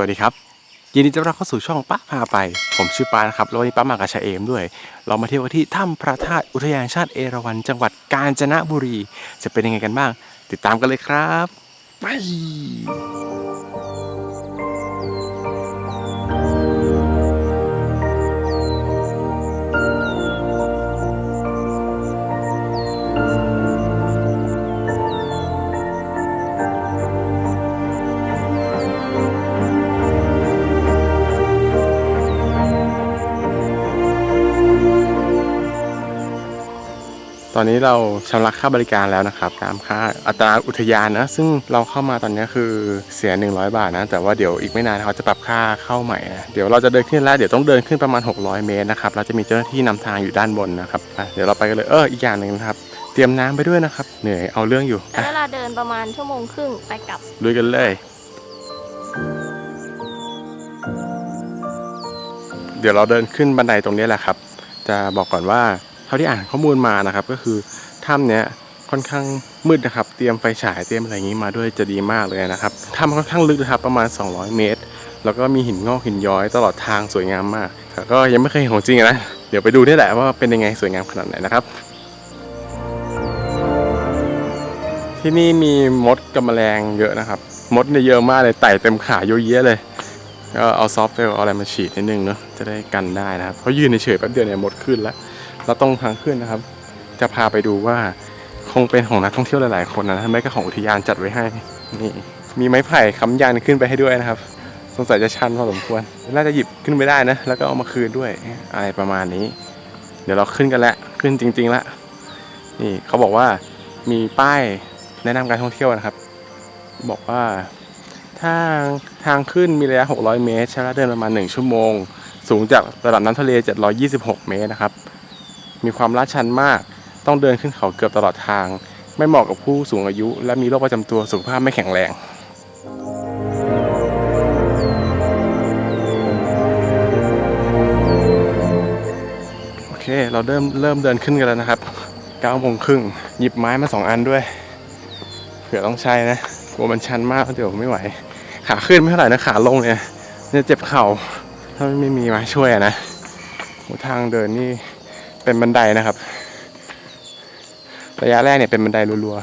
สวัสดีครับ ยินดีต้อนรับเข้าสู่ช่องป้าพาไป ผมชื่อปานะครับแล้ววันนี้ป้ามากับชาเอมด้วย เรามาเที่ยวกันที่ถ้ำพระธาตุอุทยานชาติเอราวัณจังหวัดกาญจนบุรี จะเป็นยังไงกันบ้าง ติดตามกันเลยครับ ไป อนนี้เราชำระค่าบริการแล้วนะครับตามค่าอัตราอุทยานนะ ซึ่งเราเข้ามาตอนนี้คือเสีย 100 บาทนะ แต่ว่าเดี๋ยวอีกไม่นานเขาจะปรับค่าเข้าใหม่นะเดี๋ยวเราจะเดินขึ้นแล้วเดี๋ยวต้องเดินขึ้นประมาณ 600 เมตรนะครับเราจะมีเจ้าหน้าที่นำทางอยู่ด้านบนนะครับอะเดี๋ยวเราไปกันเลยเอออีกอย่างหนึ่งนะครับเตรียมน้ำไปด้วยนะครับเหนื่อยเอาเรื่องอยู่ใช้อะเวลาเดินประมาณชั่วโมงครึ่งไปกลับลุยกันเลยเดี๋ยวเราเดินขึ้นบันไดตรงนี้แหละครับ จะบอกก่อนว่า เท่าที่อ่านข้อมูลมานะครับ ก็คือถ้ำเนี้ยค่อนข้างมืดนะครับ เตรียมไฟฉายเตรียมอะไรอย่างนี้มาด้วยจะดีมากเลยนะครับถ้ำค่อนข้างลึกนะครับประมาณ 200 เมตร แล้วก็มีหินงอกหินย้อยตลอดทางสวยงามมากแต่ก็ยังไม่เคยเห็นของจริงนะเดี๋ยวไปดูนี่แหละว่าเป็นยังไงสวยงามขนาดไหนนะครับ ที่นี่มีมดกับแมลงเยอะนะครับ มดเนี่ยเยอะมากเลยไต่เต็มขาเยอะแยะเลยก็เอาซอฟต์แวร์เอาอะไรมาฉีดนิดนึงเนาะจะได้กันได้นะครับเพราะยืนเฉยแป๊บเดียวเนี่ยมดขึ้นแล้ว แล้วตรงทางขึ้นนะครับ จะพาไปดูว่าคงเป็นของนักท่องเที่ยวหลายๆคนนะไม่ก็ของอุทยานจัดไว้ให้นี่มีไม้ไผ่ค้ำยันขึ้นไปให้ด้วยนะครับ สงสัยจะชันพอสมควรน่าจะหยิบขึ้นไปได้นะ แล้วก็เอามาคืนด้วยอะไรประมาณนี้ เดี๋ยวเราขึ้นกันแล้วขึ้นจริงๆละนี่เขาบอกว่ามีป้ายแนะนำการท่องเที่ยวนะครับ บอกว่าทางทางขึ้นมีระยะ 600 เมตรใช้เวลาเดินประมาณ 1 ชั่วโมง สูงจากระดับน้ำทะเล 726 เมตรนะครับ มีความลาดชันมาก ต้องเดินขึ้นเขาเกือบตลอดทาง ไม่เหมาะกับผู้สูงอายุ และมีโรคประจำตัวสุขภาพไม่แข็งแรงโอเค เราเริ่มเริ่มเดินขึ้นกันแล้วนะครับ9โมงครึ่งหยิบไม้มาสองอันด้วยเผื่อต้องใช้นะกลัวมันชันมากเดี๋ยวไม่ไหว ขาขึ้นไม่เท่าไหร่นะขาลงเนี่ยเนี่ยเจ็บเข่าถ้าไม่มีมาช่วยนะทางเดินนี่ เป็นบันไดนะครับ ระยะแรกเนี่ยเป็นบันไดรัว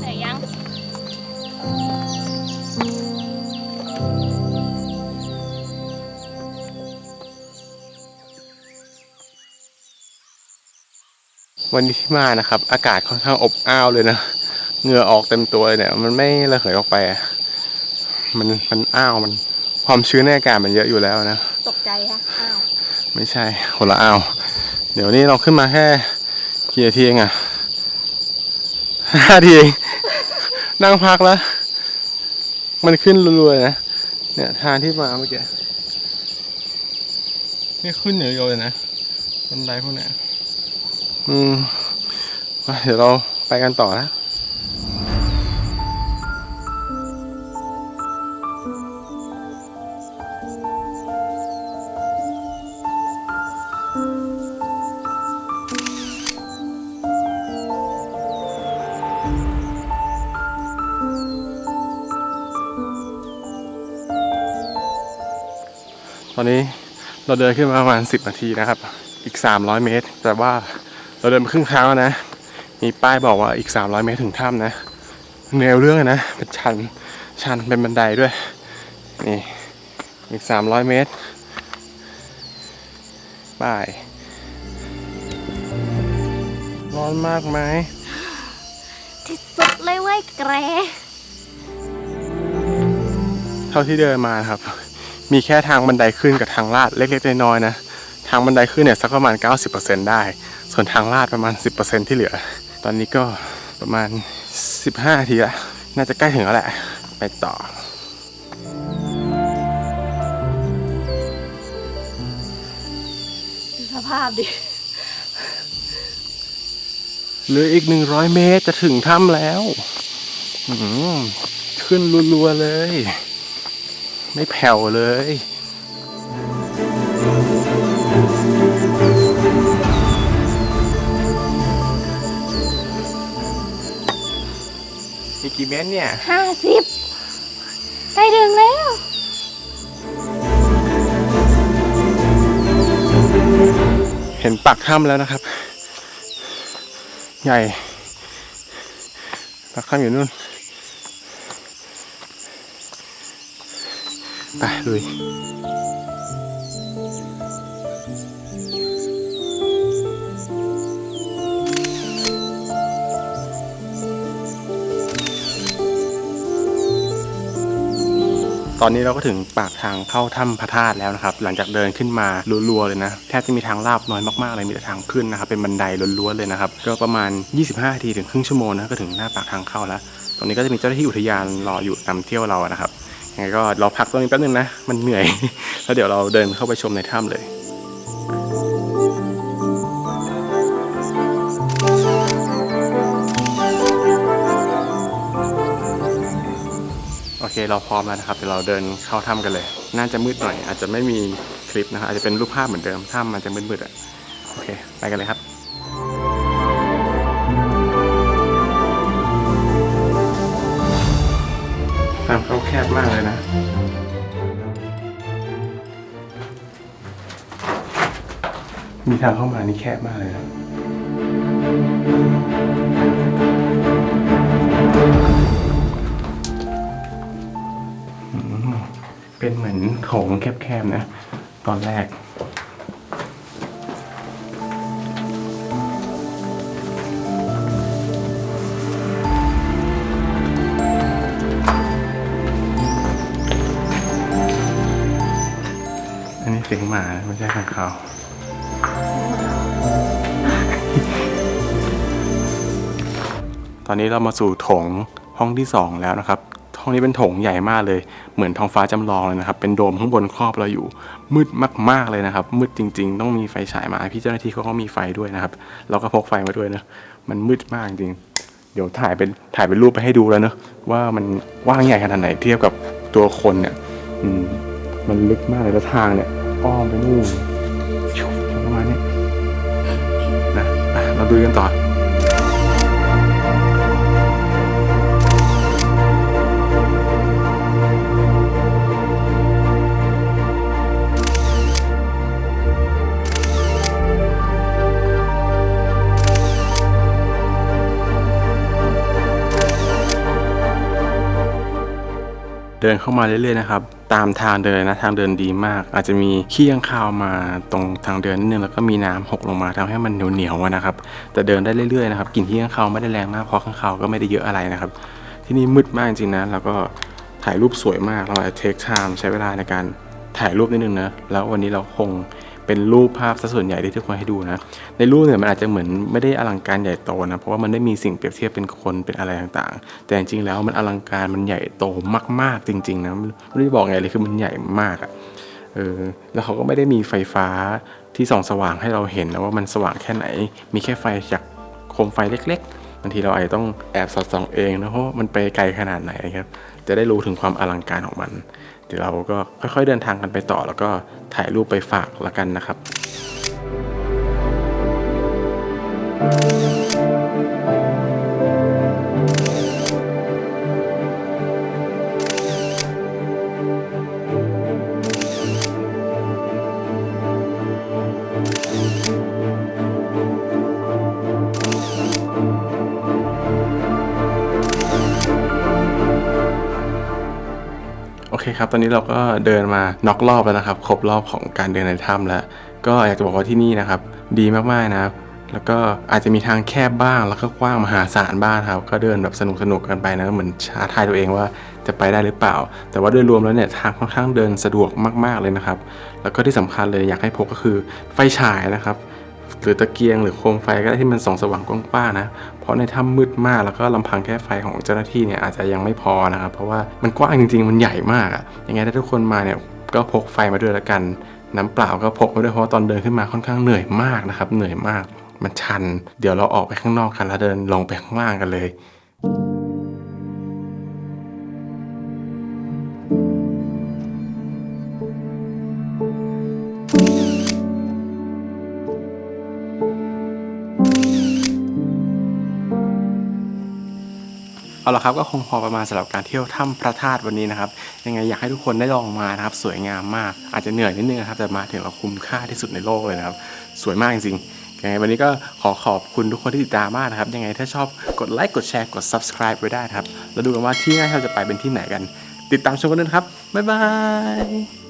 ไหนยังๆวันนี้ที่มานะครับ อากาศค่อนข้างอบอ้าวเลยนะ เหงื่อออกเต็มตัวเลยเนี่ย มันไม่ระเหยออกไปอะมันมันอ้าวมันความชื้นในอากาศมันเยอะอยู่แล้วนะ ตกใจฮะอ้าว ไม่ใช่คนละอ้าว เดี๋ยวนี้เราขึ้นมาแค่กี่นาทีเองอะห้าทีเองนั่งพักแล้ว มันขึ้นรัวๆเลยนะ เนี่ยทางที่มาเมื่อกี้ นี่ขึ้นเหนือโยเลยนะบันไดพวกเนี้ยอืมไปเดี๋ยวเราไปกันต่อนะ อนนี้เราเดินขึ้นมาประมาณ 10 นาทีนะครับ อีก 300 เมตร แต่ว่าเราเดินมาครึ่งทางแล้วนะ มีป้ายบอกว่าอีก 300 เมตรถึงถ้ำนะเหนื่อยเรื่องนะ เป็นชัน ชันเป็นบันไดด้วย นี่ อีก 300 เมตร ป้าย ร้อนมากไหมที่สุดเลยเว้ยแกรเท่าที่เดินมาครับ มีแค่ทางบันไดขึ้นกับทางลาดเล็กๆน้อยๆนะ ทางบันไดขึ้นเนี่ยสักประมาณ 90%ได้ ส่วนทางลาดประมาณ 10%ที่เหลือ ตอนนี้ก็ประมาณ 15นาทีละน่าจะใกล้ถึงแล้วแหละ ไปต่อดูสภาพดิเหลืออีก 100 เมตรจะถึงถ้ำแล้วอื้อหือขึ้นรัวๆเลย ไม่แผ่วเลยมีกี่เมตรเนี่ย ห้าสิบใกล้ถึงแล้ว เห็นปากถ้ำแล้วนะครับ ใหญ่ปากถ้ำอยู่นู่น ไปลุยตอนนี้เราก็ถึงปากทางเข้าถ้ำพระธาตุแล้วนะครับ หลังจากเดินขึ้นมารัวๆเลยนะ แทบจะมีทางลาบน้อยมากๆเลยมีแต่ทางขึ้นนะครับ เป็นบันไดล้วนๆเลยนะครับ ก็ประมาณ 25นาทีถึงครึ่งชั่วโมงนะก็ถึงหน้าปากทางเข้าแล้ว ตรงนี้ก็จะมีเจ้าหน้าที่อุทยานรออยู่นำเที่ยวเรานะครับ งไงก็เราพักตรงนี้แป๊บนึงนะ มันเหนื่อย แล้วเดี๋ยวเราเดินเข้าไปชมในถ้ำเลยโอเคเราพร้อมแล้วนะครับเดี๋ยวเราเดินเข้าถ้ำกันเลย น่าจะมืดหน่อย อาจจะไม่มีคลิปนะครับอาจจะเป็นรูปภาพเหมือนเดิมถ้ำมันจะมืดๆอะโอเค ไปกันเลยครับ ทางเข้าแคบมากเลยนะ มีทางเข้ามานี่แคบมากเลยนะเป็นเหมือนโถงแคบๆนะ ตอนแรกาไม่ใช่ข้างเขาตอนนี้เรามาสู่โถงห้องที่สองแล้วนะครับ ห้องนี้เป็นโถงใหญ่มากเลย เหมือนท้องฟ้าจำลองเลยนะครับ เป็นโดมข้างบนครอบเราอยู่ มืดมากๆเลยนะครับ มืดจริง ๆ ต้องมีไฟฉายมา พี่เจ้าหน้าที่เขาก็มีไฟด้วยนะครับ เราก็พกไฟมาด้วยนะ มันมืดมากจริง เดี๋ยวถ่ายเป็นถ่ายเป็นรูปไปให้ดูแล้วเนอะว่ามันกว้างใหญ่ขนาดไหนเทียบกับตัวคนเนี่ย อืม มันลึกมากเลยแล้วทางเนี่ย อ้อมไปนู่นชุบประมาณนี้นะอะเราดูกันต่อ เดินเข้ามาเรื่อยๆนะครับตามทางเดินนะทางเดินดีมาก อาจจะมีขี้ข้างคาวมาตรงทางเดินนิดนึงแล้วก็มีน้ำหกลงมาทำให้มันเหนียวๆนะครับแต่เดินได้เรื่อยๆนะครับกลิ่นขี้ข้างคาวไม่ได้แรงมากเพราะข้างคาวก็ไม่ได้เยอะอะไรนะครับ ที่นี่มืดมากจริงๆนะแล้วก็ถ่ายรูปสวยมากเราอาจจะเทคไทม์ใช้เวลาในการถ่ายรูปนิดนึงนะแล้ววันนี้เราคง เป็นรูปภาพซะส่วนใหญ่ที่ทุกคนให้ดูนะ ในรูปเนี่ยมันอาจจะเหมือนไม่ได้อลังการใหญ่โตนะ เพราะว่ามันได้มีสิ่งเปรียบเทียบเป็นคนเป็นอะไรต่างๆ แต่จริงๆแล้วมันอลังการมันใหญ่โตมากๆจริงๆนะไม่รู้บอกไงเลยคือมันใหญ่มากอะเออแล้วเขาก็ไม่ได้มีไฟฟ้าที่ส่องสว่างให้เราเห็นนะว่ามันสว่างแค่ไหน มีแค่ไฟจากโคมไฟเล็กๆบางทีเราอาจจะต้องแอบสอดส่องเองนะเพราะมันไปไกลขนาดไหนครับจะได้รู้ถึงความอลังการของมัน เดี๋ยวเราก็ค่อยๆเดินทางกันไปต่อ แล้วก็ถ่ายรูปไปฝากละกันนะครับ เคครับ ตอนนี้เราก็เดินมานอกรอบแล้วนะครับ ครบรอบของการเดินในถ้ำแล้ว ก็อยากจะบอกว่าที่นี่นะครับ ดีมากๆนะครับ แล้วก็อาจจะมีทางแคบบ้าง แล้วก็กว้างมหาศาลบ้างครับ ก็เดินแบบสนุกสนุกๆกันไปนะ เหมือนท้าทายตัวเองว่าจะไปได้หรือเปล่า แต่ว่าโดยรวมแล้วเนี่ยทางค่อนข้างเดินสะดวกมาก ๆเลยนะครับ แล้วก็ที่สำคัญเลยอยากให้พกก็คือไฟฉายนะครับหรือตะเกียงหรือโคมไฟก็ได้ที่มันส่องสว่างกว้างๆนะ ราะในถ้ำมืดมากแล้วก็ลำพังแค่ไฟของเจ้าหน้าที่เนี่ยอาจจะยังไม่พอนะครับเพราะว่ามันกว้างจริงๆ มันใหญ่มากอะยังไงถ้าทุกคนมาเนี่ยก็พกไฟมาด้วยละกัน น้ำเปล่าก็พกมาด้วยเพราะตอนเดินขึ้นมาค่อนข้างเหนื่อยมากนะครับเหนื่อยมากมันชัน เดี๋ยวเราออกไปข้างนอกกันแล้วเดินลงไปข้างล่างกันเลย เอาละครับก็คงพอประมาณสำหรับการเที่ยวถ้ำพระธาตุวันนี้นะครับ ยังไงอยากให้ทุกคนได้ลองมานะครับ สวยงามมากอาจจะเหนื่อยนิดนึงนะครับ แต่มาถึงเราคุ้มค่าที่สุดในโลกเลยนะครับ สวยมากจริงๆยังไงวันนี้ก็ขอขอบคุณทุกคนที่ติดตามมากนะครับ ยังไงถ้าชอบกดไลค์กดแชร์กด subscribe ไว้ได้ครับแล้วดูกันว่าที่แรกเราจะไปเป็นที่ไหนกัน ติดตามชมกันด้วยนะครับบ๊ายบาย